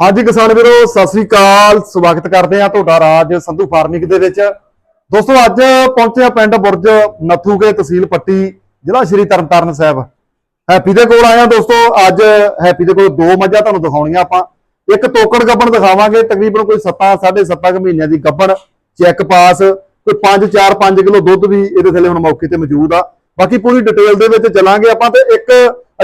ਹਾਂਜੀ ਕਿਸਾਨ ਵੀਰੋ, ਸਤਿ ਸ੍ਰੀ ਅਕਾਲ। ਸਵਾਗਤ ਕਰਦੇ ਆ ਤੁਹਾਡਾ ਰਾਜ ਸੰਧੂ ਫਾਰਮਿੰਗ ਦੇ ਵਿੱਚ। ਦੋਸਤੋ, ਅੱਜ ਪਹੁੰਚੇ ਆ ਪਿੰਡ ਬੁਰਜ ਨੱਥੂਕੇ ਤਹਿਸੀਲ ਪੱਟੀ, ਜ਼ਿਲ੍ਹਾ ਸ਼੍ਰੀ ਤਰਨਤਾਰਨ ਸਾਹਿਬ। ਹੈਪੀ ਦੇ ਕੋਲ ਆਇਆ ਦੋਸਤੋ। ਅੱਜ ਹੈਪੀ ਦੇ ਕੋਲ ਦੋ ਮੱਝਾਂ ਤੁਹਾਨੂੰ ਦਿਖਾਉਣੀਆਂ ਆਪਾਂ। ਇੱਕ ਤੋਕੜ ਗੱਬਣ ਦਿਖਾਵਾਂਗੇ, ਤਕਰੀਬਨ ਕੋਈ 7 7.5 ਕੁ ਮਹੀਨਿਆਂ ਦੀ ਗੱਬਣ। ਚੈੱਕ ਪਾਸ, ਕੋਈ 5 4 5 ਕਿਲੋ ਦੁੱਧ ਵੀ ਇਹਦੇ ਥੱਲੇ ਹੁਣ ਮੌਕੇ ਤੇ ਮੌਜੂਦ ਆ। ਬਾਕੀ ਪੂਰੀ ਡਿਟੇਲ ਦੇ ਵਿੱਚ ਚਲਾਂਗੇ ਆਪਾਂ ਤੇ ਇੱਕ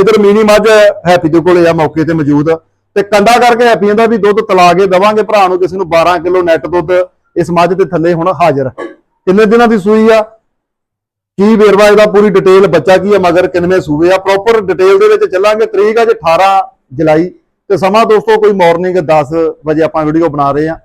ਇਧਰ ਮੀਨੀ ਮੱਝ ਹੈਪੀ ਦੇ ਕੋਲੇ ਆ, ਮੌਕੇ ਤੇ ਮੌਜੂਦ। ਤੇ ਕੰਡਾ ਕਰਕੇ ਹੈਪੀਆਂ ਦਾ ਵੀ ਦੁੱਧ ਤਲਾ ਕੇ ਦਵਾਂਗੇ ਭਰਾ ਨੂੰ, ਕਿਸੇ ਨੂੰ 12 ਕਿਲੋ ਨੈਟ ਦੁੱਧ ਇਸ ਮੱਝ ਦੇ ਥੱਲੇ ਹੁਣ ਹਾਜ਼ਰ। ਕਿੰਨੇ ਦਿਨਾਂ ਦੀ ਸੂਈ ਆ? ਕੀ ਵੇਰਵਾ ਇਹਦਾ ਪੂਰੀ ਡਿਟੇਲ ਬੱਚਾ ਕੀ ਆ, ਮਗਰ ਕਿੰਨੇ ਸੂਏ ਆ? ਪ੍ਰੋਪਰ ਡਿਟੇਲ ਦੇ ਵਿੱਚ ਚੱਲਾਂਗੇ। ਤਰੀਕ ਅੱਜ 18 ਜੁਲਾਈ। ਤੇ ਸਮਾਂ ਦੋਸਤੋ, ਕੋਈ ਮਾਰਨਿੰਗ 10 ਵਜੇ ਆਪਾਂ ਵੀਡੀਓ ਬਣਾ ਰਹੇ ਆ।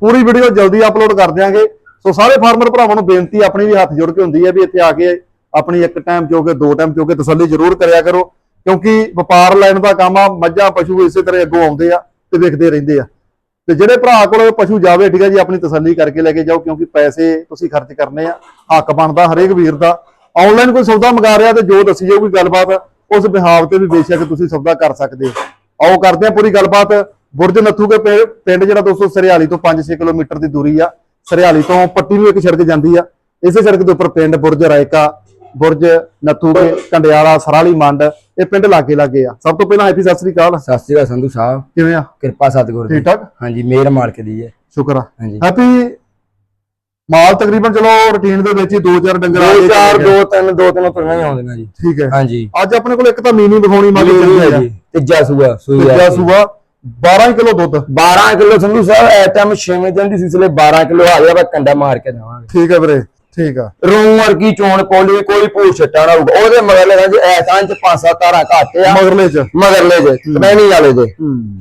ਪੂਰੀ ਵੀਡੀਓ ਜਲਦੀ ਅਪਲੋਡ ਕਰ ਦਿਆਂਗੇ। ਸੋ ਸਾਰੇ ਫਾਰਮਰ ਭਰਾਵਾਂ ਨੂੰ ਬੇਨਤੀ, ਆਪਣੀ ਵੀ ਹੱਥ ਜੋੜ ਕੇ ਹੁੰਦੀ ਹੈ ਵੀ ਇੱਥੇ ਆ ਕੇ ਆਪਣੀ ਇੱਕ ਟਾਈਮ ਚੋ ਕੇ, ਦੋ ਟਾਈਮ ਚੋ ਕੇ ਤਸੱਲੀ ਜ਼ਰੂਰ ਕਰਿਆ ਕਰੋ। ਕਿਉਂਕਿ ਵਪਾਰ ਲੈਣ ਦਾ ਕੰਮ ਆ, ਮੱਝਾਂ, ਪਸ਼ੂ ਇਸੇ ਤਰ੍ਹਾਂ ਅੱਗੋਂ ਆਉਂਦੇ ਆ ਤੇ ਵੇਖਦੇ ਰਹਿੰਦੇ ਆ। ਤੇ ਜਿਹੜੇ ਭਰਾ ਕੋਲ ਪਸ਼ੂ ਜਾਵੇ, ਠੀਕ ਹੈ ਜੀ, ਆਪਣੀ ਤਸੱਲੀ ਕਰਕੇ ਲੈ ਕੇ ਜਾਓ, ਕਿਉਂਕਿ ਪੈਸੇ ਤੁਸੀਂ ਖਰਚ ਕਰਨੇ ਆ, ਹੱਕ ਬਣਦਾ ਹਰੇਕ ਵੀਰ ਦਾ। ਆਨਲਾਈਨ ਕੋਈ ਸੌਦਾ ਮੰਗਾ ਰਿਹਾ ਤੇ ਜੋ ਦੱਸੀ ਜਾਊਗੀ ਗੱਲਬਾਤ, ਉਸ ਬਿਹਾਵ ਤੇ ਵੀ ਬੇਸ਼ੱਕ ਤੁਸੀਂ ਸੌਦਾ ਕਰ ਸਕਦੇ ਹੋ। ਆਓ ਕਰਦੇ ਆ ਪੂਰੀ ਗੱਲਬਾਤ। ਬੁਰਜ ਨੱਥੂ ਕੇ ਪਿੰ- ਪਿੰਡ ਜਿਹੜਾ ਦੋਸਤੋ, ਸਰਿਆਲੀ ਤੋਂ 5-6 ਕਿਲੋਮੀਟਰ ਦੀ ਦੂਰੀ ਆ। ਸਰਿਆਲੀ ਤੋਂ ਪੱਟੀ ਨੂੰ ਇੱਕ ਸੜਕ ਜਾਂਦੀ ਆ। ਇਸੇ ਸੜਕ ਦੇ ਉੱਪਰ ਪਿੰਡ ਬੁਰਜ ਰਾਇਕਾ ਬੁਰਜ ਕੇ ਕੰਡਿਆਲਾ ਸਰਾਲੀ ਮੰਡ ਇਹ ਪਿੰਡ ਲਾਗੇ ਲਾਗੇ ਆ। ਸਭ ਤੋਂ ਪਹਿਲਾਂ ਹੈਪੀ ਸਤਿ ਸ੍ਰੀ ਅਕਾਲ। ਸਤਿ ਸ਼੍ਰੀ ਅਕਾਲ ਸੰਧੂ ਸਾਹਿਬ। ਕਿਵੇਂ ਆ? ਕਿਰਪਾ ਸਤਿਗੁਰ ਦੀ। ਠੀਕ ਠਾਕ? ਹਾਂਜੀ ਮੇਰ ਮਾਲਕ ਦੀ ਹੈ। ਸ਼ੁਕਰ ਆ। ਹਾਂਜੀ। ਹੈਪੀ ਮਾਲ ਤਕਰੀਬਨ ਚਲੋ ਰੁਟੀਨ ਦੇ ਵਿੱਚ ਹੀ ਦੋ ਚਾਰ ਡੰਗਰ ਆ ਦੋ ਗਏ। ਚਾਰ ਠੀਕ ਦੋ ਤਿੰਨ ਦੋ ਤਿੰਨ ਤੁਰੀਆਂ ਹੀ ਆਉਂਦੀਆਂ ਜੀ। ਠੀਕ ਹੈ। ਹਾਂਜੀ। ਅੱਜ ਆਪਣੇ ਕੋਲ ਇੱਕ ਤਾਂ ਮੀਨੀ ਵਿਖਾਉਣੀ ਇਹ ਚੰਗੀ ਹੈ ਜੀ ਤੀਜਾ ਸੂਆ ਤੀਜਾ ਸੂਆ 12 ਕਿਲੋ ਦੁੱਧ। 12 ਕਿਲੋ ਸੰਧੂ ਸਾਹਿਬ ਐ ਟਾਈਮ 6 ਦਿਨ ਦੀ ਸਿਸਲੇ 12 ਕਿਲੋ ਆ ਗਿਆ ਬਾ ਕੰਡਾ ਮਾਰ ਕੇ ਜਾਵਾਂਗੇ। ਠੀਕ ਹੈ ਵੀਰੇ। ਠੀਕ ਆ। ਰੂਮ ਵਰਗੀ ਚੋਣ ਕੋਲੀ ਕੋਈ ਭੂਰ ਛੱਟਾ ਨਾ ਹੋਊਗਾ। ਉਹਦੇ ਮਗਰ ਲਗਾ ਜੀ ਐਸਾਂ ਚ ਪੰਜ ਸੱਤ ਤਾਰਾਂ ਘੱਟ ਆ ਮਗਰਲੇ ਚ। ਮਗਰਲੇ ਜੇ ਕਮੈਣੀ ਵਾਲੇ ਦੇ। ਹੂੰ।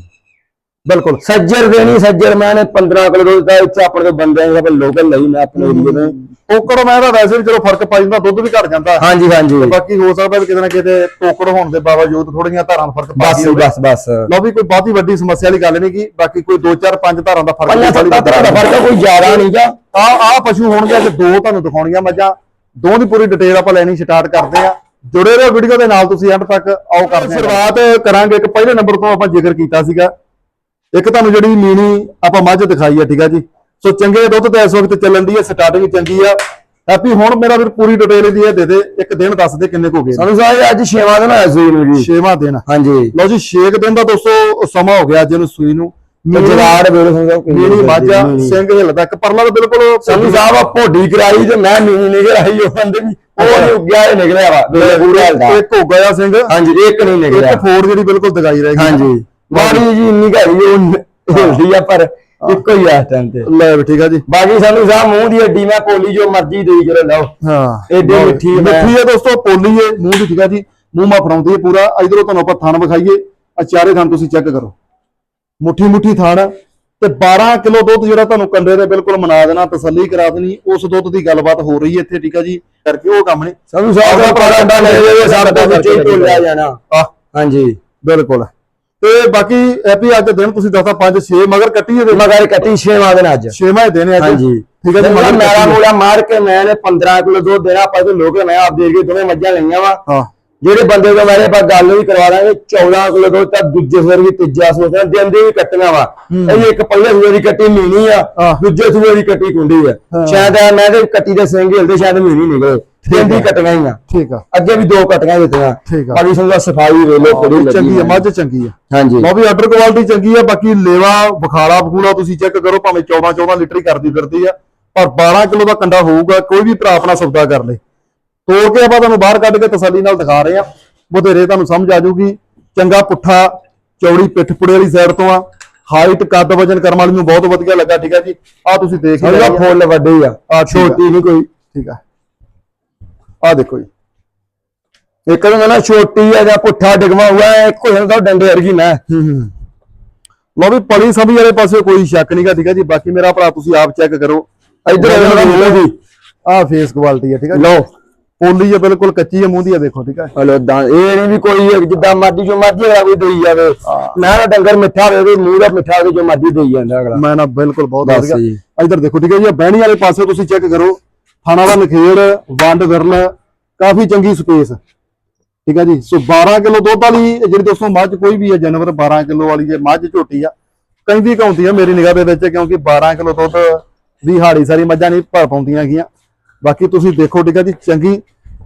ਬਿਲਕੁਲ ਸੱਜਰ ਦੇਣੀ ਸੱਜਰ ਮੈਂ ਨੇ 15 ਕਿਲੋ ਦੁੱਧ ਦਾ ਇੱਥੇ ਆਪਣੇ ਕੋਲ ਬੰਦੇ ਆ ਲੋਕਲ ਲਈ ਮੈਂ ਆਪਣੇ ਏਰੀਏ ਦੇ ਟੋਕੜ ਮੈਂ ਤਾਂ ਵੈਸੇ ਵੀ ਚਲੋ ਫ਼ਰਕ ਪਾ ਜਾਂਦਾ ਦੁੱਧ ਵੀ ਘਟ ਜਾਂਦਾ। ਹਾਂਜੀ ਹਾਂਜੀ। ਤੇ ਬਾਕੀ ਹੋ ਸਕਦਾ ਵੀ ਕਿਤੇ ਨਾ ਕਿਤੇ ਟੋਕੜ ਹੋਣ ਦੇ ਬਾਵਜੂਦ ਥੋੜੀਆਂ ਧਾਰਾਂ ਦਾ ਫ਼ਰਕ ਪਾ ਹੋਵੇ। ਬਸ ਬਸ। ਲਓ ਵੀ ਕੋਈ ਬਹੁਤੀ ਵੱਡੀ ਸਮੱਸਿਆ ਵਾਲੀ ਗੱਲ ਨਹੀਂ ਕੀ ਬਾਕੀ ਕੋਈ 2 4 5 ਧਾਰਾਂ ਦਾ ਫ਼ਰਕ ਨਹੀਂ ਸੱਤਾਂ ਤਰ੍ਹਾਂ ਦਾ ਫ਼ਰਕ ਕੋਈ ਜ਼ਿਆਦਾ ਨਹੀਂ ਗਾ। ਆ ਆ ਪਸ਼ੂ ਹੋਣਗੇ ਅੱਜ ਦੋ ਤੁਹਾਨੂੰ ਦਿਖਾਉਣੀਆਂ ਮੱਝਾਂ ਦੋ ਦੀ ਪੂਰੀ ਡਿਟੇਲ ਆਪਾਂ ਲੈਣੀ ਸਟਾਰਟ ਕਰਦੇ ਆ ਜੁੜੇ ਰਹੋ ਵੀਡੀਓ ਦੇ ਨਾਲ ਤੁਸੀਂ ਐਂਡ ਤੱਕ ਆਓ ਕਰਦੇ ਆ ਸ਼ੁਰੂਆਤ ਕਰਾਂਗੇ ਇੱਕ ਪਹਿਲੇ ਨੰਬਰ ਤੋਂ ਆਪਾਂ ਜ਼ਿਕਰ ਕੀਤਾ ਸੀਗਾ। ਇੱਕ ਤੁਹਾਨੂੰ ਜਿਹੜੀ ਮੀਨੀ ਆਪਾਂ ਮੱਝ ਦਿਖਾਈ ਆ ਠੀਕ ਆ ਜੀ। ਸੋ ਚੰਗੇ ਦੁੱਧ ਤੇ ਇਸ ਵਕਤ ਚੱਲਣ ਦੀ ਹੈ ਸਟਾਰਟਿੰਗ ਚੰਗੀ ਆ। ਹੈਪੀ ਹੁਣ ਮੇਰਾ ਵੀਰ ਪੂਰੀ ਡਿਟੇਲ ਦੀ ਇਹ ਦੇ ਦੇ ਇੱਕ ਦਿਨ ਦੱਸ ਦੇ ਕਿੰਨੇ ਕੁ ਹੋ ਗਏ ਨੇ। ਸਾਨੂੰ ਸਾਹਿਬ ਅੱਜ ਛੇਵਾਂ ਦਿਨ ਹੋਇਆ ਸੂਈ ਨੂੰ ਜੀ। ਛੇਵਾਂ ਦਿਨ ਹਾਂਜੀ। ਲਓ ਜੀ 6 ਦਿਨ ਦਾ ਦੋਸਤੋ ਸਮਾਂ ਹੋ ਗਿਆ ਅੱਜ ਇਹਨੂੰ ਸੂਈ ਨੂੰ। ਤੇ ਜਵਾੜ ਵੇਲੇ ਮੀਨੀ ਮਾਝਾ ਸਿੰਘ ਹਿੱਲਦਾ ਇੱਕ ਪਰਲਾ ਤਾਂ ਬਿਲਕੁਲ ਸੰਧੂ ਸਾਹਿਬ ਆ ਭੋਡੀ ਕਰਾਈ ਤੇ ਮੈਂ ਮੀਨੀ ਨਿਕਲ ਆਈ ਉਹ ਕਹਿੰਦੇ ਵੀ ਉਹ ਨਹੀਂ ਉੱਗਿਆ ਇਹ ਨਿਕਲਿਆ ਵਾ। ਪੂਰਾ ਇੱਕ ਹੋ ਗਿਆ ਸਿੰਘ। ਹਾਂਜੀ ਇੱਕ ਨਹੀਂ ਨਿਕਲਿਆ। ਇੱਕ ਫੋੜ ਜਿਹੜੀ ਬਿਲਕੁਲ ਦਗਾਈ ਰਹਿ ਹਾਂਜੀ। ਮਾੜੀ ਜੀ ਇੰਨੀ ਘੜੀ ਉਹ ਹਿਲਦੀ ਆ ਪਰ ਇੱਕੋ ਹੀ ਆ ਟਾਈਮ ਤੇ। ਲੈ ਠੀਕ ਆ ਜੀ। ਬਾਕੀ ਸੰਧੂ ਸਾਹਿਬ ਮੂੰਹ ਦੀ ਹੱਡੀ ਮੈਂ ਪੋਲੀ ਜੋ ਮਰਜ਼ੀ ਦੇਈ ਚਲੋ ਲਓ। ਹਾਂ। ਏਡੀ ਮਿੱਠੀ ਮਿੱਠੀ ਹੈ ਦੋਸਤੋ ਪੋਲੀ ਹੈ ਮੂੰਹ ਦੀ ਠੀਕ ਆ ਜੀ। ਮੂੰਹ ਮਾ ਫੜਾਉਂਦੀ ਹੈ ਪੂਰਾ। ਇਧਰੋਂ ਤੁਹਾਨੂੰ ਆਪਾਂ ਥਣ ਵਿਖਾਈਏ। ਆ ਚਾਰੇ ਥਣ ਤੁਸੀਂ ਚੈੱਕ ਕਰੋ। ਮੁੱਠੀ ਮੁੱਠੀ ਥਣ ਤੇ 12 ਕਿਲੋ ਦੁੱਧ ਜਿਹੜਾ ਤੁਹਾਨੂੰ ਕੰਡੇ ਦੇ ਬਿਲਕੁਲ ਮਨਾ ਦੇਣਾ ਤਸੱਲੀ ਕਰਾ ਦੇਣੀ ਉਸ ਦੁੱਧ ਦੀ ਗੱਲਬਾਤ ਹੋ ਰਹੀ ਹੈ ਇੱਥੇ ਠੀਕ ਆ ਜੀ। ਕਰਕੇ ਉਹ ਕੰਮ ਨਹੀਂ ਸੰਧੂ ਸਾਹਿਬ ਦਾ ਪੜਾ ਅੰਡਾ ਲੈ ਜਾਵੇ ਦਾ ਵਿੱਚ ਹੀ ਭੁੱਲਿਆ ਜਾਣਾ। ਆ। ਹਾਂਜੀ। ਬਿਲਕੁਲ। ਤੇ ਬਾਕੀ ਐਪੀ ਅੱਜ ਦਿਨ ਤੁਸੀਂ ਦੱਸਤਾ 5 6 ਮਗਰ ਕੱਟੀ ਇਹਦੇ। ਮਗਰ ਕੱਟੀ ਛੇਵਾਂ ਦਿਨ ਅੱਜ। ਛੇਵਾਂ ਦਿਨ ਹੈ ਅੱਜ। ਹਾਂਜੀ। ਠੀਕ ਹੈ ਜੀ ਮਗਰ ਮੇਰਾ। ਮੂਲਾ ਮਾਰ ਕੇ ਮੈਂ ਨੇ 15 ਕਿਲੋ ਦੁੱਧ ਦੇਣਾ ਤੋਂ ਲੋਕ ਮੈਂ ਆਪ ਦੇ ਕੇ ਦੋਵੇਂ ਮੱਝਾਂ ਲਈਆਂ ਵਾ। ਹਾਂ। ਜਿਹੜੇ ਬੰਦੇ ਤੋਂ ਮੇਰੇ ਪਾਸ ਗੱਲ ਵੀ ਕਰਵਾ ਦਾਂਗੇ 14 ਕਿਲੋ ਦੁੱਧ ਤਾਂ ਦੂਜੇ ਸਵੇਰ ਵੀ ਤੀਜਾ ਸਵੇਰ ਦਿੰਦੇ ਵੀ ਕੱਟੀਆਂ ਵਾ। ਇਹ ਇੱਕ ਪਹਿਲੇ ਸਵੇਰ ਦੀ ਕੱਟੀ ਮੀਨੀ ਆ। ਦੂਜੇ ਸਵੇਰ ਦੀ ਕੱਟੀ ਕੁੰਡੀ ਆ। ਸ਼ਾਇਦ ਮੈਂ ਤੇ ਕੱਟੀ ਦੇ ਸਿੰਘ ਹਿਲਦੇ ਸ਼ਾਇਦ ਮੀਨੀ ਨਿਕਲੇ। ਤਿੰਨ ਦੀ ਕੱਟੀਆਂ ਹੀ ਆ। ਠੀਕ ਆ। ਅੱਗੇ ਵੀ ਦੋ ਕੱਟੀਆਂ ਦਿੱਤੀਆਂ। ਠੀਕ ਆ। ਬਾਕੀ ਸਮਝਾ ਸਫ਼ਾਈ ਵੇਲੋ ਲੱਗੀ ਚੰਗੀ ਆ। ਮੱਝ ਚੰਗੀ ਆ। ਹਾਂਜੀ। ਲਓ ਵੀ ਆਰਡਰ ਕੁਆਲਿਟੀ ਚੰਗੀ ਆ ਬਾਕੀ ਲੇਵਾ ਬਖਾਲਾ ਬਖੂਲਾ ਤੁਸੀਂ ਚੈੱਕ ਕਰੋ ਭਾਵੇਂ 14 14 ਲੀਟਰ ਹੀ ਕਰਦੀ ਫਿਰਦੀ ਆ ਪਰ 12 ਕਿਲੋ ਦਾ ਕੰਡਾ ਹੋਊਗਾ ਕੋਈ ਵੀ ਭਰਾ ਆਪਣਾ ਸੌਦਾ ਕਰ ਲੇ। ਤੋੜ ਕੇ ਆਪਾਂ ਤੁਹਾਨੂੰ ਬਾਹਰ ਕੱਢ ਕੇ ਤਸੱਲੀ ਨਾਲ ਦਿਖਾ ਰਹੇ ਆ। ਬਥੇਰੇ ਤੁਹਾਨੂੰ ਸਮਝ ਆ ਜਾਊਗੀ ਚੰਗਾ ਪੁੱਠਾ ਚੌੜੀ ਪਿੱਠ ਪੁੜੇ ਵਾਲੀ ਸਾਈਡ ਤੋਂ ਆ। ਹਾਈਟ ਕੱਦ ਵਜਨ ਕਰਮ ਵਾਲੀ ਨੂੰ ਬਹੁਤ ਵਧੀਆ ਲੱਗਾ ਠੀਕ ਆ ਜੀ। ਆ ਤੁਸੀਂ ਦੇਖ ਲਿਆ ਫੁੱਲ ਵੱਡੇ ਆ। ਆ। ਛੋਟੀ ਨਹੀਂ ਕੋਈ। ਠੀਕ ਆ। ਆ ਦੇਖੋ ਜੀ। ਇੱਕ ਨੂੰ ਨਾ ਛੋਟੀ ਆ ਜਾਂ ਪੁੱਠਾ ਡਿਗਵਾ ਹੋਇਆ ਇੱਕ ਹੋ ਜਾਂਦਾ ਡੰਡੇ ਵਰਗੀ ਮੈਂ। ਹੂੰ ਹੂੰ। ਲਓ ਵੀ ਪਲੀ ਸਭੀ ਵਾਲੇ ਪਾਸੇ ਕੋਈ ਸ਼ੱਕ ਨਹੀਂਗਾ ਠੀਕ ਹੈ ਜੀ। ਬਾਕੀ ਮੇਰਾ ਭਰਾ ਤੁਸੀਂ ਆਪ ਚੈੱਕ ਕਰੋ। ਇੱਧਰ ਆ ਜਿਹੜਾ ਦੀ ਆਹ ਫੇਸ ਕੁਆਲਿਟੀ ਹੈ ਠੀਕ ਹੈ ਲਓ ਪੋਲੀ ਹੈ ਬਿਲਕੁਲ ਕੱਚੀ ਹੈ ਮੂੰਹ ਦੀ ਹੈ ਦੇਖੋ ਠੀਕ ਹੈ ਹਲੋ ਦਾ ਇਹ ਨਹੀਂ ਵੀ ਕੋਈ ਜਿੱਦਾਂ ਮਰਜ਼ੀ ਜੋ ਮਰਜ਼ੀ ਅਗਲਾ ਕੋਈ ਦੇਈ ਜਾਵੇ। ਮੈਂ ਨਾ ਡੰਗਰ ਮਿੱਠਾ ਹੋਵੇ ਮੂੰਹ ਦਾ ਮਿੱਠਾ ਹੋਵੇ ਜੋ ਮਰਜ਼ੀ ਦੇਈ ਜਾਂਦਾ ਅਗਲਾ। ਮੈਂ ਨਾ ਬਿਲਕੁਲ ਬਹੁਤ ਵਧੀਆ। ਜੀ। ਇੱਧਰ ਦੇਖੋ ਠੀਕ ਹੈ ਜੀ ਆਹ ਬਹਿਣੀ ਵਾਲੇ ਪਾਸੇ ਤੁਸੀਂ ਚੈੱਕ ਕਰੋ। ਥਾਣਾ ਦਾ ਨਖੇੜ, ਵੰਡ ਵਿਰਲ, ਕਾਫੀ ਚੰਗੀ ਸਪੇਸ ਠੀਕ ਹੈ ਜੀ? ਸੋ 12 ਕਿਲੋ ਦੁੱਧ ਵਾਲੀ ਜਿਹੜੀ ਦੋਸਤੋ ਮੱਝ ਕੋਈ ਵੀ ਹੈ ਜਾਨਵਰ 12 ਕਿਲੋ ਵਾਲੀ ਜੇ ਮੱਝ ਝੋਟੀ ਆ, ਕਹਿੰਦੀ ਕੌਂਦੀ ਆ ਮੇਰੀ ਨਿਗਾਹ ਦੇ ਵਿੱਚ? ਕਿਉਂਕਿ 12 ਕਿਲੋ ਦੁੱਧ ਦੀ ਹਾੜੀ ਸਾਰੀ ਮੱਝਾਂ ਨਹੀਂ ਭਰ ਪਾਉਂਦੀਆਂ ਹੈਗੀਆਂ। ਬਾਕੀ ਤੁਸੀਂ ਦੇਖੋ, ਠੀਕ ਹੈ ਜੀ? ਚੰਗੀ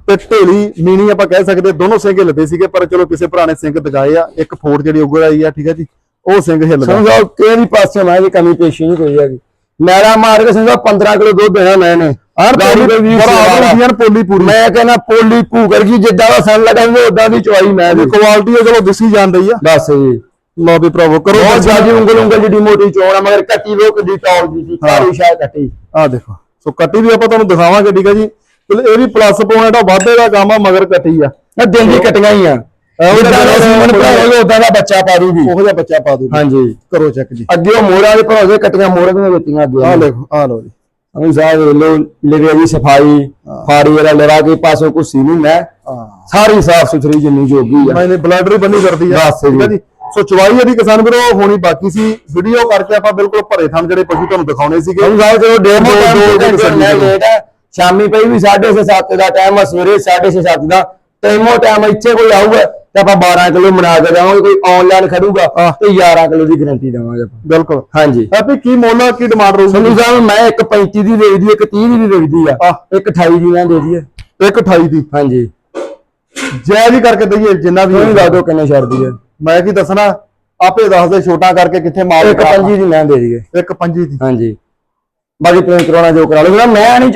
ਤੇ ਢੇਲੀ, ਮੀਣੀ ਆਪਾਂ ਕਹਿ ਸਕਦੇ, ਦੋਨੋਂ ਸਿੰਘ ਹਿੱਲਦੇ ਸੀਗੇ, ਪਰ ਚਲੋ ਕਿਸੇ ਭਰਾ ਨੇ ਸਿੰਘ ਦਗਾਏ ਆ, ਇੱਕ ਫੋੜ ਜਿਹੜੀ ਉਗਰ ਆਈ ਆ, ਠੀਕ ਹੈ ਜੀ? ਉਹ ਸਿੰਘ ਹਿੱਲਦਾ। ਸਮਝੋ ਕਿਹੜੀ ਪਾਸੇ ਮੈਂ ਦੀ ਕਮੀ ਪੇਸ਼ੀ ਨਹੀਂ ਕੋਈ ਹੈਗੀ। ਮੈਲਾ ਮਾਰ ਕੇ ਸਮਝੋ 15 ਕਿਲੋ ਦੁੱਧ ਦੇਣਾ ਹਰ ਹੁੰਦੀਆਂ ਨੇ ਪੋਲੀ ਪੂਰੀ। ਮੈਂ ਕਹਿੰਦਾ ਪੋਲੀ ਭੂਗਰ ਗਈ ਜਿੱਦਾਂ ਦਾ ਸਨ ਲੱਗਾ ਉਦਾਂ ਦੀ ਚਵਾਈ ਮੈਂ ਦੀ। ਕੁਆਲਿਟੀ ਉਹ ਚਲੋ ਦਿਸੀ ਜਾਂਦੀ ਆ। ਦੱਸ ਜੀ। ਲਓ ਵੀ ਭਰਾਵੋ ਕਰੋ ਬਹੁਤ ਜ਼ਿਆਦੀ ਉਂਗਲ ਉਂਗਲ ਜਿਹੜੀ ਮੋਟੀ ਚੋਣ ਆ ਮਗਰ ਕੱਟੀ ਲੋ ਕਿੱਡੀ ਟੌਲ ਦੀ ਸੀ ਕਾਲੀ ਸ਼ਾਇਦ ਕੱਟੀ। ਆ ਦੇਖੋ ਸੋ ਕੱਟੀ ਵੀ ਆਪਾਂ ਤੁਹਾਨੂੰ ਦਿਖਾਵਾਂਗੇ ਠੀਕ ਆ ਜੀ। ਇਹ ਵੀ ਪਲੱਸ ਪਾਉਣਾ ਦਾ ਵਾਧੇ ਦਾ ਕੰਮ ਆ ਮਗਰ ਕੱਟੀ ਆ। ਇਹ ਦਿਨ ਦੀ ਕਟੀਆਂ ਹੀ ਆ। ਜਿੱਦਾਂ ਦਾ ਸੀਮਨ ਭਰਾਓਗੇ ਉਦਾਂ ਦਾ ਬੱਚਾ ਪਾ ਦੂਗੀ ਉਹੋ ਜਿਹਾ ਬੱਚਾ ਪਾ ਦੂਗੀ ਹਾਂਜੀ। ਕਰੋ ਚੈੱਕ ਜੀ। ਅੱਗੇ ਉਹ ਮੋਰਾਂ ਦੇ ਭਰਾਓਗੇ ਕਟੀਆਂ ਮੋਰਾਂ ਦੀਆਂ ਦਿੱਤੀਆਂ ਅੱਗੇ। ਆ ਦੇਖੋ ਆ ਲਓ ਜੀ। ਅਮੀ ਸਾਹਿਬ ਵੇਖ ਲੋ ਲਿਵੇ ਦੀ ਸਫ਼ਾਈ ਫਾੜੀ ਵਾਲਾ ਲੜਾ ਕੇ ਪਾਸੋਂ ਕੁਛ ਸੀ ਨਹੀਂ ਮੈਂ। ਹਾਂ। ਸਾਰੀ ਸਾਫ਼ ਸੁਥਰੀ ਜਿੰਨੀ ਜੋਗੀ ਆ। ਮੈਨੇ ਬਲੱਡਰ ਬੰਨੀ ਕਰਦੀ ਆ। ਬਸ ਜੀ। ਠੀਕ ਆ ਜੀ। ਸੋ ਚਵਾਈ ਇਹਦੀ ਕਿਸਾਨ ਵੀਰੋ ਹੋਣੀ ਬਾਕੀ ਸੀ। ਵੀਡੀਓ ਕਰਕੇ ਆਪਾਂ ਬਿਲਕੁਲ ਭਰੇ ਥਣ ਜਿਹੜੇ ਪਸ਼ੂ ਤੁਹਾਨੂੰ ਦਿਖਾਉਣੇ ਸੀਗੇ। ਅਮੀ ਸਾਹਿਬ ਚਲੋ ਡੇਢ ਦੋ- ਦੋ ਦੋ- ਦੋ ਦੋ ਤਸੱਲੀ ਕਰੋ। ਲੇਟ ਆ। ਸ਼ਾਮੀ ਪਈ ਵੀ 6:30 7 ਦਾ ਟਾਈਮ ਆ ਸਵੇਰੇ 6:30 7 ਦਾ। ਟਾਈਮੋ ਟਾਈਮ ਇੱਥੇ ਕੋਈ ਆਊਗਾ। ਤੇ ਆਪਾਂ 12 ਕਿਲੋ ਬਣਾ ਕੇ ਦੇਵਾਂਗੇ ਕੋਈ ਆਨਲਾਈਨ ਖੜੂਗਾ। ਤੇ 11 ਕਿਲੋ ਦੀ ਗਾਰੰਟੀ ਦੇਵਾਂਗੇ ਆਪਾਂ। ਬਿਲਕੁਲ। ਹਾਂਜੀ। ਹੈਪੀ ਕੀ ਮੁੱਲ ਕੀ ਡਿਮਾਂਡ ਰਹੂਗੀ? ਸੰਧੂ ਸਾਹਿਬ ਮੈਂ ਇੱਕ 35 ਦੀ ਵੇਚਦੀ ਇੱਕ 30 ਦੀ ਵੀ ਵੇਚਦੀ ਆ। ਇੱਕ 28 ਦੀ ਮੈਂ ਦੇ ਦਈਏ। ਇੱਕ 28 ਦੀ। ਹਾਂਜੀ। ਜਾਇਜ਼ ਹੀ ਕਰਕੇ ਦਈਏ ਜਿੰਨਾ ਵੀ ਤੁਸੀਂ ਦੱਸ ਦਿਓ ਕਿੰਨੇ ਛੱਡਦੀ ਹੈ ਮੈਂ ਕੀ ਦੱਸਣਾ ਆਪੇ ਦੱਸ ਦੇ ਛੋਟਾ ਕਰਕੇ ਕਿੱਥੇ ਮਾਲ ਇੱਕ 25 ਦੀ ਮੈਂ ਦੇ ਦਈਏ। ਇੱਕ ਪੰਜੀ ਦੀ। ਹਾਂਜੀ। ਬਾਕੀ ਪੇਂਟ ਕਰਾਉਣਾ ਜੋ ਕਰਾ ਲਓ। ਮੈਂ ਨਹੀਂ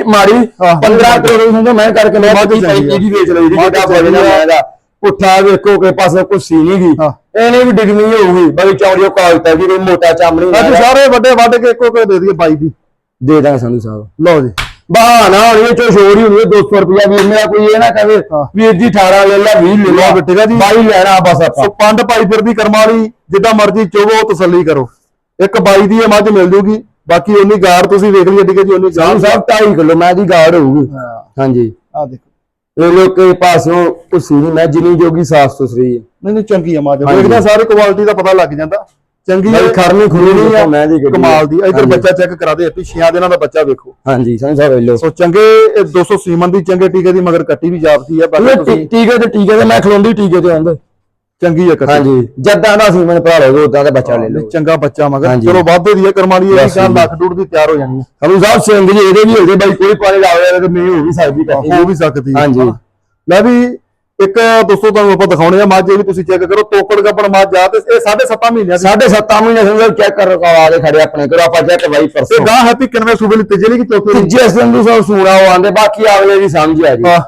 ਆਹ। 15 ਕਰੋੜ ਦੀ ਸਮਝੋ ਮੈਂ ਕਰਕੇ ਮੈਂ ਮੱਝ 30 ਚੰਗੀ ਆ। 35 ਦੀ ਵੇਚ ਲਈ ਮੱਝ ਜਿਹੜਾ ਆ। ਮੈਂ ਦਾ ਪੁੱਠਾ ਵੇਖੋ ਕਿ ਪਾਸੇ ਕੁਛ ਸੀ ਨਹੀਂ ਗਈ। ਇਹਨੇ ਵੀ ਡਿਗਣੀ ਹੋਊਗੀ ਬਾਕੀ ਚੌੜੀਓ ਕਾਗਜ਼ ਹੈ ਜੀ ਮੋਟਾ ਚਾਮੜੀ ਅੱਜ ਸਾਰੇ ਵੱਡੇ ਵੱਡ ਕੇ ਇੱਕੋ ਕੋਈ ਦੇ ਦਈਏ 22 ਦੀ। ਦੇ ਦਾਂਗੇ ਸੰਧੂ ਸਾਹਿਬ ਲਓ ਜੀ। ਬਹਾਨਾ ਹੋਣੀ ਚੋ ਸ਼ੋਰ ਹੀ ਹੋਣੀ ਹੈ 200 ਰੁਪਇਆ ਵੀ ਮੇਰਾ ਕੋਈ ਇਹ ਨਾ ਕਹੇ। ਵੀਰ ਜੀ 18 ਲੈ ਲੈ 20 ਲੈ ਲਾ ਵੀ ਆ ਜੀ। 22 ਲੈਣਾ ਬਸ ਆਪਾਂ। ਸੋ ਪੰਡ ਪਾਈ ਫਿਰਦੀ ਕਰਮ ਵਾਲੀ ਜਿੱਦਾਂ ਮਰਜ਼ੀ ਚੋਵੋ ਤਸੱਲੀ ਕਰੋ। ਇੱਕ 22 ਦੀ ਇਹ ਮੱਝ ਮਿਲ ਜੂਗੀ ਬਾਕੀ ਉਨੀ ਗਾਰ ਤੁਸੀਂ ਵੇਖ ਲਈ ਠੀਕ ਹੈ ਜੀ ਸੰਧੂ ਗਾਰ ਸਾਹਿਬ 2.5 ਕਿਲੋ ਮੈਂ ਦੀ ਗਾੜ ਹੋਊਗੀ। ਹਾਂਜੀ। ਆ ਦੇਖੋ। ਇਹ ਲੋਕ ਕੇ ਪਾਸੋਂ ਨਹੀਂ ਮੈਂ ਜਿੰਨੀ ਜੋਗੀ ਸਾਫ਼ ਸੁਥਰੀ ਹੈ ਨਹੀਂ ਨਹੀਂ ਚੰਗੀ ਆ ਮੱਝ ਹਾਂਜੀ। ਦੇਖਦੇ ਸਾਰੇ ਕੁਆਲਿਟੀ ਦਾ ਪਤਾ ਲੱਗ ਜਾਂਦਾ। ਚੰਗੀ ਹੈ ਖਰਮੀ ਖੁਰਮੀ ਨਹੀਂ ਆ, ਮੈਂ ਦੀ ਗੱਡੀ ਕਮਾਲ ਦੀ ਇਧਰ ਹਾਂਜੀ। ਬੱਚਾ ਚੈੱਕ ਕਰਾ ਦੇ 6 ਦਿਨਾਂ ਦਾ ਬੱਚਾ ਵੇਖੋ। ਹਾਂਜੀ ਸੰਧੂ ਸਾਹਿਬ ਵੇਲੋ ਸੋ ਚੰਗੇ ਇਹ 200 ਸੀਮਨ ਦੀ ਚੰਗੇ ਟੀਕੇ ਦੀ ਮਗਰ ਕੱਟੀ ਵੀ ਜਾਪਦੀ ਆ ਬਾਕੀ ਤੁਸੀਂ ਟੀਕੇ ਤੇ ਟੀਕੇ ਤੇ ਮੈਂ ਖਲੋਂਦੀ ਟੀਕੇ ਤੇ ਆਉਂਦੇ। ਚੰਗੀ ਆ ਕੱਟੀ ਹਾਂਜੀ। ਜਦਾਂ ਦਾ ਸੀ ਮੈਨੂੰ ਭਰਾ ਲਓ ਉਦਾਂ ਦਾ ਬੱਚਾ ਲੈ ਲਓ। ਚੰਗਾ ਬੱਚਾ ਮਗਰ। ਚਲੋ ਵਾਧੇ ਦੀ ਹੈ ਕਰਮਾਲੀ ਇਹ ਗੱਲ। ਲੱਖ ਡੂੜ ਦੀ ਤਿਆਰ ਹੋ ਜਾਣੀ ਹੈ ਸੰਧੂ ਸਾਹਿਬ ਸਿੰਘ ਜੀ ਇਹਦੇ ਵੀ ਹੋਦੇ ਬਾਈ ਕੋਈ ਪਾਣੀ ਲਾਵੇ ਤੇ ਨਹੀਂ ਹੋ ਵੀ ਸਕਦੀ ਹੋ ਵੀ ਸਕਦੀ ਹੈ ਹਾਂਜੀ। ਲੈ ਵੀ ਇੱਕ ਦੋਸਤੋ ਤੁਹਾਨੂੰ ਆਪਾਂ ਦਿਖਾਉਣੇ ਆ ਮੱਝ ਇਹ ਵੀ ਤੁਸੀਂ ਚੈੱਕ ਕਰੋ ਤੋਕੜ ਗੱਪਣ ਮੱਝ ਆ ਤੇ ਇਹ 7.5 ਮਹੀਨਿਆਂ ਦੀ। ਸਾਢੇ 7 ਮਹੀਨੇ ਸਾਹਿਬ ਚੈੱਕ ਕਰ ਆ ਕੇ ਖੜੇ ਆਪਣੇ ਕਰੋ ਆਪਾਂ ਚੈੱਕ ਬਾਈ ਤੇ ਪਰਸੋਂ ਗਾਂ ਹੈਪੀ ਕਿੰਨਵੇਂ ਸੂਬੇ ਲਈ ਤੀਜੇ ਲਈ ਕਿ ਚੌਥੇ ਤੀਜੇ ਸਾਹਿਬ ਸੂਣਾ ਉਹ ਆਂਦੇ ਬਾਕੀ ਅਗਲੇ ਦੀ ਸਮਝ ਆ ਜੀ। ਹਾਂ।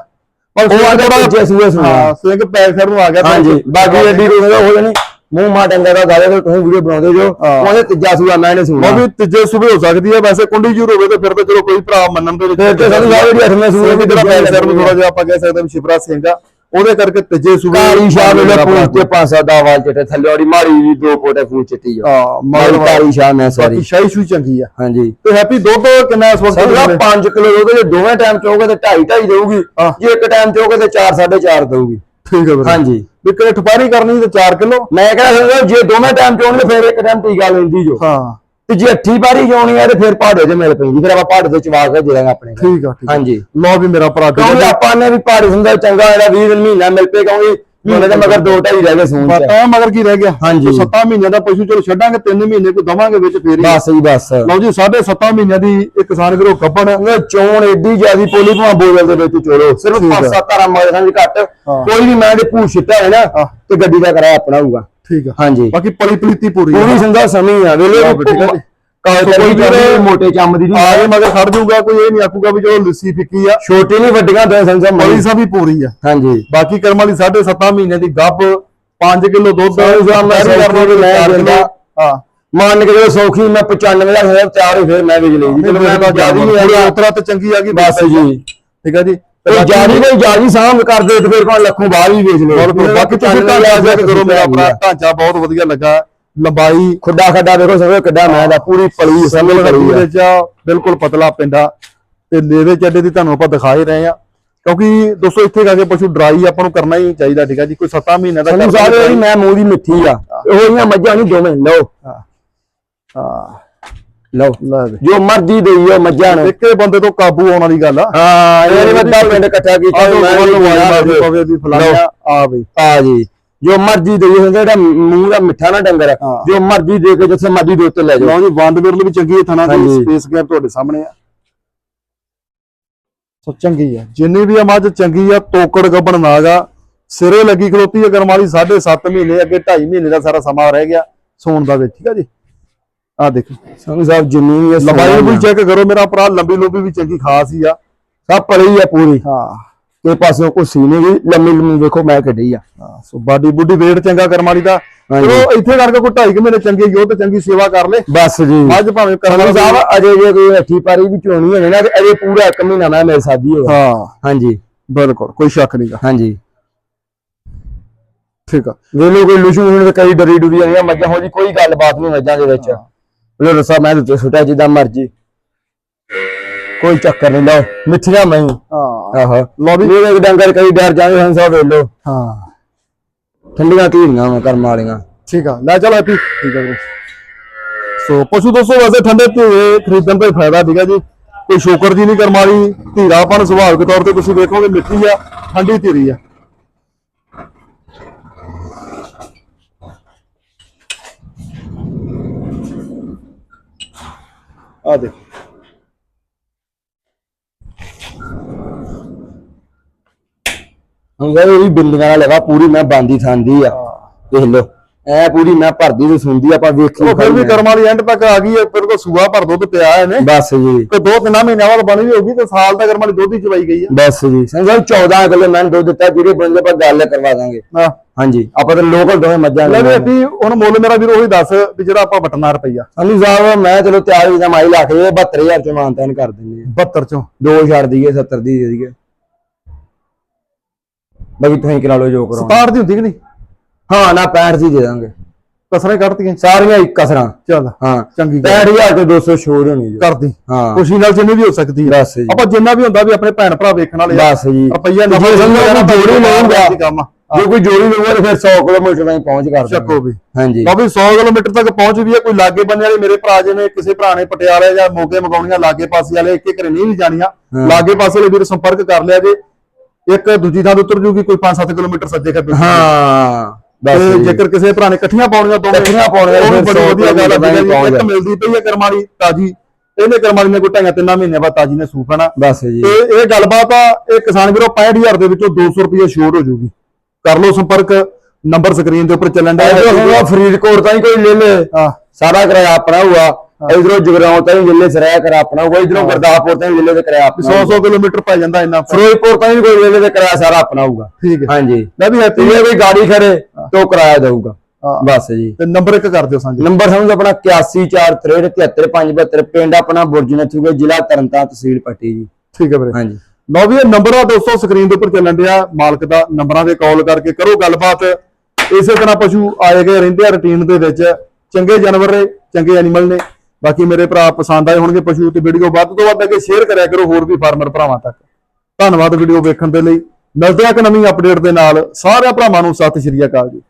ਪਰ ਉਹ ਸੂਏ ਹਾਂ ਸਿੰਘ ਪੈਕ ਸਰ ਨੂੰ ਆ ਗਿਆ ਤਾਂ ਹਾਂਜੀ ਬਾਕੀ ਐਡੀ ਕੋਈ ਹੋ ਜਾਣੀ। ਮੂੰਹ ਮਾ ਡੰਗਾ ਦਾ ਗਾਲੇ ਤੇ ਤੁਸੀਂ ਵੀਡੀਓ ਬਣਾਉਂਦੇ ਜੋ ਤੀਜਾ ਸੂਆ ਇਹਨੇ ਉਹ ਵੀ ਤੀਜੇ ਸੂਬੇ ਹੋ ਸਕਦੀ ਹੈ ਵੈਸੇ ਕੁੰਡੀ ਜੂਰ ਹੋਵੇ ਤੇ ਫਿਰ ਤਾਂ ਚਲੋ ਕੋਈ ਭਰਾ ਮੰਨਣ ਦੇ ਵਿੱਚ ਫਿਰ ਤੇ ਸਾਨੂੰ ਜਿਹੜੀ ਅੱਠਵੇਂ ਸੂਬੇ ਸਿੰਘ ਦੀ ਜਿਹੜਾ ਤੀਜੇ ਪੈਕ ਸਰ ਨੂੰ ਸੂਬੇ ਥੋੜਾ ਜਿਹਾ ਆਪਾਂ ਕਹਿ ਸਕਦੇ ਹਾਂ ਵੀ ਸ਼ਿਪਰਾ ਸਿੰਘ ਆ। ਉਹਦੇ ਕਰਕੇ ਤੀਜੇ ਸੂਬੇ ਕਾਲੀ ਸ਼ਾਹ ਭਰਾ ਪੂਛ ਤੇ ਪੰਜ ਸੱਤ ਦਾ ਵਾਲ ਚਿੱਟੇ ਥੱਲੇ ਵਾਲੀ ਮਾੜੀ ਵੀ ਦੋ ਫੋਟੇ ਫੂਲ ਚਿੱਟੀ ਆ। ਹਾਂ ਮਾੜੀ ਕਾਲੀ ਸ਼ਾਹ ਬਾਕੀ ਸਾਰੀ। ਸ਼ਾਹੀ ਸ਼ੂਈ ਚੰਗੀ ਆ। ਹਾਂਜੀ। ਤੇ ਹੈਪੀ ਦੁੱਧ ਕਿੰਨਾ ਇਸ ਵਕਤ ਦਿੰਦੇ? 5 ਕਿਲੋ ਉਹਦੇ ਜੇ ਦੋਵੇਂ ਟਾਈਮ ਚੋਗੇ ਤੇ 2.5 2.5 ਦੇਊਗੀ। ਜੇ ਇੱਕ ਟਾਈਮ ਚੋਗੇ ਤੇ 4 4.5 ਦੇਊਗੀ। ਠੀਕ ਹੈ ਵੀਰੇ। ਹਾਂਜੀ। ਵੀ ਠਪਾਰੀ ਕਰਨੀ ਤੇ 4 ਕਿਲੋ? ਮੈਂ ਕਹਿੰਦਾ ਜੇ ਦੋਵੇਂ ਟਾਈਮ ਚੋਣਗੇ ਫਿਰ ਇੱਕ ਟਾਈਮ ਟੀਕਾ ਲੈਂਦੀ ਜੋ। ਹਾਂ। ਤੇ ਜੇ ਅੱਠੀ ਵਾਰੀ ਚੋਣੀ ਹੈ ਤੇ ਫਿਰ ਪਹਾੜੇ 'ਚ ਮਿਲ ਪੈਂਦੀ ਫਿਰ ਆਪਾਂ ਪਹਾੜੇ ਤੋਂ ਚਵਾ ਕੇ ਦੇ ਦਾਂਗੇ ਆਪਣੇ ਘਰ। ਠੀਕ ਆ ਠੀਕ ਆ। ਹਾਂਜੀ ਲਓ ਵੀ ਮੇਰਾ ਭਰਾ ਕਿਉਂਕਿ ਆਪਾਂ ਨੇ ਵੀ ਪਹਾੜੀ ਹੁੰਦਾ ਚੰਗਾ ਜਿਹੜਾ 20 ਦਿਨ ਮਹੀਨਾ ਮਿਲ ਪਏ ਕਿਉਂਕਿ ਮਹੀਨੇ ਦੇ ਮਗਰ ਦੋ ਢਾਈ ਰਹਿ ਗਏ ਸੂਣ ਚ ਪਤਾ ਮਗਰ ਕੀ ਰਹਿ ਗਿਆ ਹਾਂਜੀ। 7 ਮਹੀਨਿਆਂ ਦਾ ਪਸ਼ੂ ਚਲੋ ਛੱਡਾਂਗੇ 3 ਮਹੀਨੇ ਕੋ ਦਵਾਂਗੇ ਵਿੱਚ ਫੇਰ ਹੀ ਬਸ ਜੀ ਬਸ ਲਓ ਜੀ 7.5 ਮਹੀਨਿਆਂ ਦੀ ਇਹ ਕਿਸਾਨ ਵੀਰੋ ਕੱਪਣ ਉਹ ਚੋਣ ਏਡੀ ਜਿਆਦੀ ਪੋਲੀ ਭਾਂ ਬੋਤਲ ਦੇ ਵਿੱਚ ਚੋਲੋ ਸਿਰਫ ਠੀਕ ਆ। 5-7 ਆਰਾਮ ਮਗਰ ਸੰਜ ਘੱਟ ਹਾਂ। ਕੋਈ ਵੀ ਮੈਂ ਦੇ ਭੂਤ ਛਿੱਟਾ ਹੈ ਨਾ ਹਾਂ। ਤੇ ਗੱਡੀ ਦਾ ਕਿਰਾਇਆ ਆਪਣਾ ਹੋਊਗਾ ਠੀਕ ਆ। ਹਾਂਜੀ। ਬਾਕੀ ਪਲੀ ਪਲੀਤੀ ਪੂਰੀ ਆ। ਪੂਰੀ ਸੰਦਾ ਸਮੀ ਆ ਵੇਲੇ ਹਾਂ, ਠੀਕ ਆ ਜੀ। ਕਾਲ ਕੋਈ ਜਿਹੜੇ ਮੋਟੇ ਚੰਮ ਦੀ ਆ ਨਹੀਂ ਕੇ ਮਗਰ ਖੜ ਜਾਊਗਾ ਕੋਈ ਇਹ ਨਹੀਂ ਆਖੂਗਾ ਵੀ ਚਲੋ ਲਿੱਸੀ ਫਿੱਕੀ ਆ। ਛੋਟੀ ਨਹੀਂ ਵੱਡੀਆਂ ਦੋ। ਸੰਸਾ ਪਲੀ ਸਾ ਵੀ ਪੂਰੀ ਆ। ਹਾਂਜੀ। ਬਾਕੀ ਕਰਮ ਵਾਲੀ 7.5 ਮਹੀਨਿਆਂ ਦੀ ਗੱਬ 5 ਕਿਲੋ ਦੁੱਧ ਸੌ ਗ੍ਰਾਮ ਦਾ ਡੇਅਰੀ ਸੌਖੀ ਕਰਮ ਮੈਂ ਚਾਰ ਕਿੱਲੋ। ਦਿੰਦਾ। ਹਾਂ। ਮੰਨ ਕੇ ਜਦੋਂ ਸੌਖੀ ਮੈਂ 95 ਦਾ ਹੋਇਆ ਤਿਆਰ ਹੀ ਫਿਰ ਮੈਂ ਵੀ ਲਈ ਚਲੋ ਮੈਂ ਤਾਂ ਜਿਆਦੀ ਪੂਰੀ ਹੈਗਾ। ਉਤਰਾ ਤੇ ਚੰਗੀ ਆ ਗਈ ਬਸ। ਜੀ। ਠੀਕ ਆ ਜੀ। ਤੇ ਤੇ ਜਿਆਦੀ ਕੋਈ ਜਿਆਦੀ ਸਾਂਭ ਕਰਦੇ ਤੇ ਫਿਰ ਭਾਵੇਂ ਲੱਖੋਂ ਬਾਹਰ ਵੀ ਵੇਚ ਲਓ ਬਿਲਕੁਲ ਬਾਕੀ ਤੁਸੀਂ ਢਾਂਚਾ ਚੈੱਕ ਕਰੋ ਮੇਰਾ ਆਪਣਾ ਢਾਂਚਾ ਬਹੁਤ ਵਧੀਆ ਲੱਗਾ ਲੰਬਾਈ ਖੁੱਡਾ ਖੱਡਾ ਦੇਖੋ ਸਭ ਕਿੱਡਾ ਮੈਂ ਦਾ ਪੂਰੀ ਪਲੀ ਸੰਭਲ ਕਰੀ ਆ, ਬਿਲਕੁਲ ਪਤਲਾ ਪਿੰਡਾ ਤੇ ਲੇਵੇ ਚੱਡੇ ਦੀ ਤੁਹਾਨੂੰ ਆਪਾਂ ਦਿਖਾ ਹੀ ਰਹੇ ਆ ਕਿਉਂਕਿ ਦੋਸਤੋ ਇੱਥੇ ਜਾ ਕੇ ਪਸ਼ੂ ਡਰਾਈ ਆਪਾਂ ਨੂੰ ਕਰਨਾ ਹੀ ਚਾਹੀਦਾ ਠੀਕ ਆ ਜੀ? ਕੋਈ 7 ਮਹੀਨੇ ਦਾ ਸਾਨੂੰ ਸਾਰੇ। ਮੈਂ ਮੂੰਹ ਦੀ ਮਿੱਠੀ ਆ। ਉਹ ਮੱਝਾਂ ਨਹੀਂ ਦੋਵੇਂ ਲਓ। ਹਾਂ। ਲਓ। ਦੇ। ਜੋ ਮਰਜ਼ੀ ਦੇਈਓ ਮੱਝਾਂ ਨੂੰ ਇੱਕੇ ਬੰਦੇ ਤੋਂ ਕਾਬੂ ਆਉਣ ਵਾਲੀ ਗੱਲ ਆ। ਹਾਂ ਇਹ ਨਹੀਂ ਮੈਂ ਪਿੰਡ ਇਕੱਠਾ ਕੀਤਾ ਮੈਂ ਵੀ ਫਲਾਣਾ ਆ ਬਈ ਆ ਜੀ। ਜੋ ਮਰਜ਼ੀ ਦੇ ਹੁੰਦਾ ਜਿਹੜਾ ਮੂੰਹ ਦਾ ਮਿੱਠਾ ਨਾ ਡੰਗਰ। ਜੋ ਮਰਜ਼ੀ ਦੇ ਕੇ ਜਿੱਥੇ ਮਰਜ਼ੀ ਦੁੱਧ ਤੇ ਲੈ ਜਾਓ। ਜੀ ਵੰਡ ਵਿਰਲ ਵੀ ਚੰਗੀ ਥਣਾ ਦੀ। ਸਪੇਸ ਗੈਪ ਤੁਹਾਡੇ ਸਾਹਮਣੇ ਆ। ਸੋ ਚੰਗੀ ਆ। ਜਿੰਨੀ ਵੀ ਆ ਮੱਝ ਚੰਗੀ ਆ ਤੋਕੜ ਗੱਬਣ ਨਾਗਾ ਸਿਰੇ ਲੱਗੀ ਖਲੋਤੀ ਆ ਕਰਮ ਵਾਲੀ 7.5 ਮਹੀਨੇ ਅੱਗੇ 2.5 ਮਹੀਨੇ ਦਾ ਸਾਰਾ ਸਮਾਂ ਰਹਿ ਗਿਆ ਸੌਣ ਦਾ ਵਿੱਚ ਠੀਕ ਆ ਜੀ? ਆ ਦੇਖੋ। ਸੰਗ ਸਾਹਿਬ ਜਿੰਨੀ ਵੀ ਲੰਬਾਈ ਵੀ ਚੈੱਕ ਕਰੋ ਮੇਰਾ ਭਰਾ ਲੰਬੀ ਲੋਬੀ ਵੀ ਚੰਗੀ ਖਾਸ ਹੀ ਆ। ਸਭ ਪਲੀ ਆ ਪੂਰੀ। ਹਾਂ। ਤੇ ਪਾਸੋਂ ਕੋਈ ਸੀਨੇ ਵੀ ਲੰਮੀ ਲੰਮੀ ਵੇਖੋ ਮੈਂ ਕੱਢੀ ਆ। ਹਾਂ, ਸੋ ਬਾਡੀ ਬੁੱਡੀ ਵੇਟ ਚੰਗਾ ਕਰਮ ਵਾਲੀ ਦਾ ਹਾਂਜੀ। ਚਲੋ ਇੱਥੇ ਕਰਕੇ ਕੋਈ 2.5 ਮਹੀਨੇ ਚੰਗੇ ਯੋਧ ਚੰਗੀ ਸੇਵਾ ਕਰ ਲੇ। ਬਸ ਜੀ। ਮੱਝ ਭਾਵੇਂ ਕਰਮ ਵਾਲੀ ਸਾਹਿਬ ਅਜੇ ਜੇ ਕੋਈ ਹੱਥੀ ਪਾਰੀ ਵੀ ਚੋਣੀ ਹੋਵੇ ਨਾ ਤੇ ਅਜੇ ਪੂਰਾ ਇੱਕ ਮਹੀਨਾ ਮੈਂ ਮੇਰੇ ਸਾਦੀ ਹੋਗਾ ਹਾਂ। ਹਾਂਜੀ। ਬਿਲਕੁਲ ਕੋਈ ਸ਼ੱਕ ਨਹੀਂਗਾ ਹਾਂਜੀ। ਠੀਕ ਆ। ਵੇਲੋ ਕੋਈ ਲੁਸ਼ੂ ਹੁਣ ਕਈ ਡਰੀ ਡੁਰੀ ਆਈਆਂ ਮੱਝਾਂ ਹੋ ਜੀ ਕੋਈ ਗੱਲਬਾਤ ਨਹੀਂ ਮੱਝਾਂ ਦੇ ਵਿੱਚ। ਲੋ ਰਸਾ ਮੈਂ ਤੇ ਛੋਟਾ ਜਿੱਦਾਂ ਮਰਜ਼ੀ। ਕੋਈ ਚੱਕਰ ਨਹੀਂ ਲਓ ਮਿੱਠੀਆਂ ਮੈਂ ਹਾਂ। ਆਹੋ। ਵੀ। ਇਹ ਇੱਕ ਡੰਗਰ ਕਈ ਡਰ ਜਾਂਦੇ ਹਨ ਸਭ ਵੇਲੋ ਹਾਂ। ਠੰਡੀਆਂ ਧੀਰੀਆਂ ਮੈਂ ਕਰਮ ਵਾਲੀਆਂ। ਠੀਕ ਆ। ਲੈ ਚਲੋ ਹੈਪੀ ਠੀਕ ਆ ਵੀਰੇ। ਸੋ ਪਸ਼ੂ ਦੋਸਤੋ ਵੈਸੇ ਠੰਡੇ ਧੀਰੇ ਖਰੀਦਣ ਦਾ ਹੀ ਫਾਇਦਾ ਆ ਜੀ। ਕੋਈ ਸ਼ੋਕਰ ਜੀ ਨਹੀਂ ਕਰਮਾਲੀ ਧੀਰਾਪਨ ਸੁਭਾਵਿਕ ਤੌਰ ਤੇ ਤੁਸੀਂ ਦੇਖੋਗੇ ਮਿੱਠੀ ਆ ਠੰਡੀ ਧੀਰੀ ਆ। ਆ ਦੇਖੋ। ਹੁਣ ਇਹ ਵੀ ਬਿੰਦੀਆਂ ਨਾਲ ਲਗਾ ਪੂਰੀ ਮੈਂ ਬਾਂਦੀ ਖਾਂਦੀ ਆ। ਦੇਖ ਲਓ। ਐ ਪੂਰੀ ਮੈਂ ਭਰਦੀ ਤੇ ਸੁਣਦੀ ਆਪਾਂ ਵੇਖੀ ਉਹ ਫਿਰ ਵੀ ਕਰਮ ਵਾਲੀ ਐਂਡ ਤੱਕ ਆ ਗਈ ਹੈ ਫਿਰ ਕੋ ਸੂਆ ਭਰ ਦੁੱਧ ਪਿਆ ਇਹਨੇ ਬਸ ਜੀ। ਤੇ ਦੋ ਤਿੰਨ ਮਹੀਨਿਆਂ ਬਾਅਦ ਬਣੀ ਹੋਊਗੀ ਤੇ ਸਾਲ ਤੱਕ ਕਰਮ ਵਾਲੀ ਦੁੱਧ ਹੀ ਚਵਾਈ ਗਈ ਹੈ ਬਸ ਜੀ। ਸੰਗਤ 14 ਕਿਲੋ ਮੈਂ ਦੁੱਧ ਦਿੱਤਾ ਜਿਹੜੇ ਬੰਦੇ ਪਰ ਗੱਲ ਕਰਵਾ ਦਾਂਗੇ। ਹਾਂ। ਹਾਂਜੀ ਆਪਾਂ ਤਾਂ ਲੋਕਲ ਦੋਵੇਂ ਮੱਝਾਂ ਲੈ ਵੀ ਹੁਣ ਮੁੱਲ ਮੇਰਾ ਵੀਰ ਉਹੀ ਦੱਸ ਵੀ ਜਿਹੜਾ ਆਪਾਂ ਵਟਣਾ ਰੁਪਈਆ। ਅਲੀ ਸਾਹਿਬ ਮੈਂ ਚਲੋ ਤਿਆਰ ਹੀ ਦਾ ਮਾਈ ਲਾ ਕੇ 72000 ਚ ਮਾਨਤਾਨ ਕਰ ਦਿੰਦੇ ਆ। 72 ਚੋਂ। ਦੋ ਛੱਡ ਦਈਏ 70 ਦੀ ਦੇ ਦਈਏ। ਬਾਕੀ ਤੁਸੀਂ ਕਰਾ ਲਓ ਜੋ ਕਰਾਉਣਾ। 67 ਦੀ ਹੁੰਦੀ ਕਿ ਨਹੀਂ? ਹਾਂ ਨਾ 65 ਦੀ ਦੇ ਦਾਂਗੇ। ਕਸਰੇ ਕੱਢਤੀਆਂ। ਸਾਰੀਆਂ ਇੱਕ ਕਸਰਾਂ। ਚੱਲ ਹਾਂ ਚੰਗੀ ਗੱਲ। 65000 ਤੇ 200 ਛੋੜ ਹੋਣੀ ਜੀ ਕਰਦੀ। ਹਾਂ। ਖੁਸ਼ੀ ਨਾਲ ਜਿੰਨੀ ਵੀ ਹੋ ਸਕਦੀ ਹੈ ਬਸ ਜੀ। ਆਪਾਂ ਜਿੰਨਾ ਵੀ ਹੁੰਦਾ ਵੀ ਆਪਣੇ ਭੈਣ ਭਰਾ ਵੇਖਣ ਵਾਲੇ ਬਸ ਜੀ। ਰੁਪਈਆ ਜੇ ਸਮਝੋ ਜੋੜੀ ਆ। ਜੇ ਕੋਈ ਜੋੜੀ ਲਊਗਾ ਤਾਂ ਫਿਰ 100 ਕਿਲੋਮੀਟਰ ਤਾਈਂ ਪਹੁੰਚ ਕਰ ਚੱਕੋ ਦਾਂਗੇ ਵੀ। ਹਾਂਜੀ। ਵੀ 100 ਕਿਲੋਮੀਟਰ ਤੱਕ ਪਹੁੰਚ ਵੀ ਹੈ ਕੋਈ ਲਾਗੇ ਬੰਨੇ ਵਾਲੇ ਮੇਰੇ ਭਰਾ ਜੀ ਨੇ ਕਿਸੇ ਭਰਾ ਨੇ ਪਟਿਆਲੇ ਜਾਂ ਮੋਗੇ ਮਗਾਉਣੀਆਂ ਲਾਗੇ ਪਾਸੇ ਵਾਲੇ ਇੱਕ ਇੱਕ ਨਹੀਂ ਵੀ ਜਾਣੀਆਂ। ਲਾਗੇ ਪਾਸੇ ਵਾਲੇ ਵੀਰ ਸੰਪਰਕ ਕਰ ਲਿਆ ਜੇ। ਇੱਕ ਦੂਜੀ ਥਾਂ ਤੇ ਉਤਰ ਜੂਗੀ ਕੋਈ 5-7 ਕਿਲੋਮੀਟਰ ਸੱਜੇ ਖੱਬੇ। ਹਾਂ। ਤੇ ਜੀ। ਜੇਕਰ ਕਿਸੇ ਭਰਾ ਨੇ ਇਕੱਠੀਆਂ ਪਾਉਣੀਆਂ ਦੋਵੇਂ ਇਕੱਠੀਆਂ ਪਾਉਣੀਆਂ ਫਿਰ ਬੜੀ ਵਧੀਆ ਗੱਲ ਹੈ ਕਿਲੋਮੀਟਰ ਇੱਕ ਮਿਲਦੀ ਪਈ ਹੈ ਕਰਮਾਲੀ ਤਾਜੀ ਇਹਨੇ ਕਰਮਾਲੀ ਨੇ ਗੁੱਟਾਈਆਂ ਤਿੰਨਾਂ ਮਹੀਨਿਆਂ ਬਾਅਦ ਤਾਜੀ ਨੇ ਸੂਪ ਪੈਣਾ ਬਸ ਜੀ। ਤੇ ਇਹ ਗੱਲਬਾਤ ਆ ਇਹ ਕਿਸਾਨ ਵੀਰੋ 65000 ਦੇ ਵਿੱਚੋਂ 200 ਰੁਪਏ ਛੋਟ ਹੋ ਜੂਗੀ ਕਰ ਲਓ ਸੰਪਰਕ ਨੰਬਰ ਸਕਰੀਨ ਦੇ ਉੱਪਰ ਚੱਲਣ ਦਾ ਫਰੀਦਕੋਟ ਤਾਈਂ ਕੋਈ ਲੈ ਲੈ ਹਾਂ। ਸਾਰਾ ਕਿਰਾਇਆ ਆਪਣਾ ਹੁਆ ਇਧਰੋਂ ਜਗਰਾਉਂ ਤਾਈਂ ਲੈ ਲੈ ਸਰਾਇਆ ਕਰਾ ਆਪਣਾ ਹੁਆ ਇਧਰੋਂ ਗੁਰਦਾਸਪੁਰ ਤਾਈਂ ਲੈ ਲੈ ਤੇ ਕਿਰਾਇਆ ਆਪਣਾ। 100 100 ਕਿਲੋਮੀਟਰ ਪੈ ਜਾਂਦਾ ਇੰਨਾ ਫਿਰੋਜ਼ਪੁਰ ਤਾਈਂ ਕੋਈ ਲੈ ਲੈ ਤੇ ਕਿਰਾਇਆ ਸਾਰਾ ਆਪਣਾ ਹੋਊਗਾ। ਠੀਕ ਹੈ। ਹਾਂਜੀ। ਮੈਂ ਵੀ ਤੇ ਹੈਪੀ ਜੇ ਕੋਈ ਗਾੜੀ ਖੜੇ ਤਾਂ ਉਹ ਕਿਰਾਇਆ ਦੇਊਗਾ ਹਾਂ। ਬਸ ਜੀ। ਤੇ ਨੰਬਰ ਇੱਕ ਕਰ ਦਿਓ ਸਾਂਝੇ। ਨੰਬਰ ਸਮਝ ਆਪਣਾ 8143373572 ਪਿੰਡ ਆਪਣਾ ਬੁਰਜ ਨਥੂਗੇ ਜ਼ਿਲ੍ਹਾ ਤਰਨਤਾਰਨ ਤਹਿਸੀਲ ਪੱਟੀ ਜੀ। ਠੀਕ ਹੈ ਵੀਰੇ। ਹਾਂਜੀ। ਲਓ ਵੀ ਇਹ ਨੰਬਰ ਆ ਦੋਸਤੋ ਸਕਰੀਨ ਦੇ ਉੱਪਰ ਚੱਲਣ ਡਿਆ। ਮਾਲਕ ਦਾ ਨੰਬਰਾਂ ਤੇ ਕਾਲ ਕਰਕੇ ਕਰੋ ਗੱਲਬਾਤ। ਇਸੇ ਤਰ੍ਹਾਂ ਪਸ਼ੂ ਆਏ ਗਏ ਰਹਿੰਦੇ ਆ ਰੁਟੀਨ ਦੇ ਵਿੱਚ। ਚੰਗੇ ਜਾਨਵਰ ਨੇ ਚੰਗੇ ਐਨੀਮਲ ਨੇ। ਬਾਕੀ ਮੇਰੇ ਭਰਾ ਪਸੰਦ ਆਏ ਹੋਣਗੇ ਪਸ਼ੂ ਤੇ ਵੀਡੀਓ ਵੱਧ ਤੋਂ ਵੱਧ ਅੱਗੇ ਸ਼ੇਅਰ ਕਰਿਆ ਕਰੋ ਹੋਰ ਵੀ ਫਾਰਮਰ ਭਰਾਵਾਂ ਤੱਕ। ਧੰਨਵਾਦ ਵੀਡੀਓ ਵੇਖਣ ਦੇ ਲਈ। ਮਿਲਦੇ ਆ ਇੱਕ ਨਵੀਂ ਅਪਡੇਟ ਦੇ ਨਾਲ। ਸਾਰਿਆਂ ਭਰਾਵਾਂ ਨੂੰ ਸਤਿ ਸ਼੍ਰੀ ਅਕਾਲ ਜੀ।